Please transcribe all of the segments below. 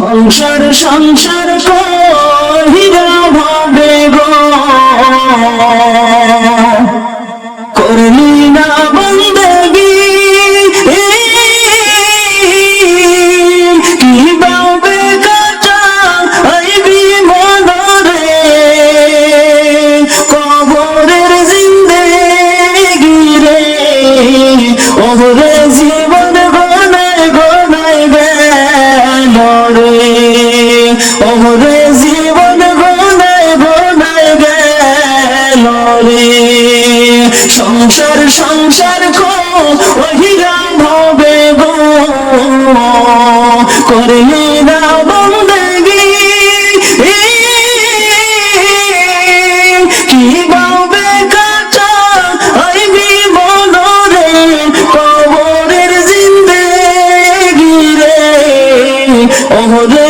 সংসার সংসার কহিরা ওরে জীবন গনায় গনায় গেল রে। সংসার সংসার কো ওহিরা ভবে গো। করলে না কি বাবে কাটা আইবি মনরে কবরের জিন্দেগি রে। ওরে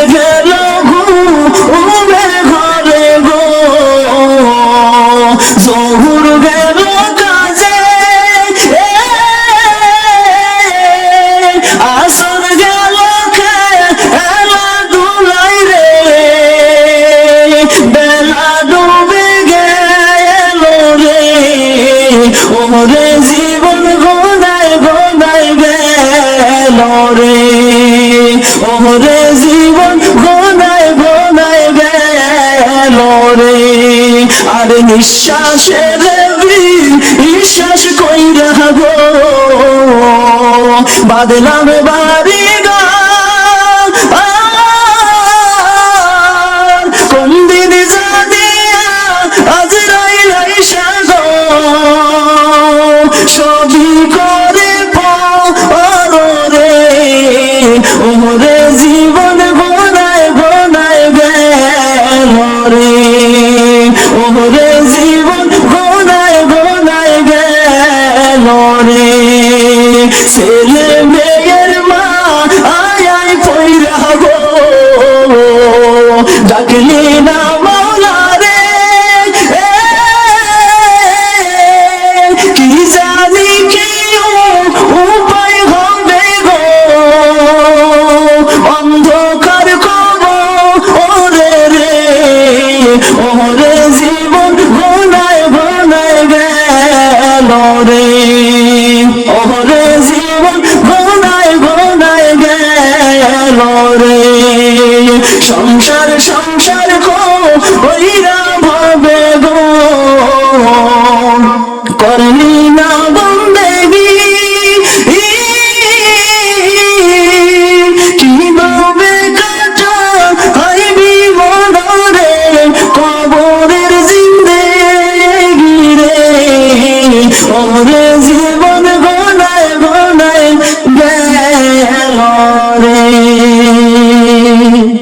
ওরে জীবন গোদায় গোদায় গেল রে। ওরে জীবন গোদায় গোদায় গেল রে। আর নিঃশ্বাসের নিঃশ্বাস কই রাখব বাদলাম বাড়ি ওরে জীবন গোনায় গোনায় গেল রে। ছেলে মেয়ের মা আয় আয় গো। ডাকলি না কবরে ওরে জীবন ঘনায় ঘনায় গেল রে। সংসার সংসার কো ওইরা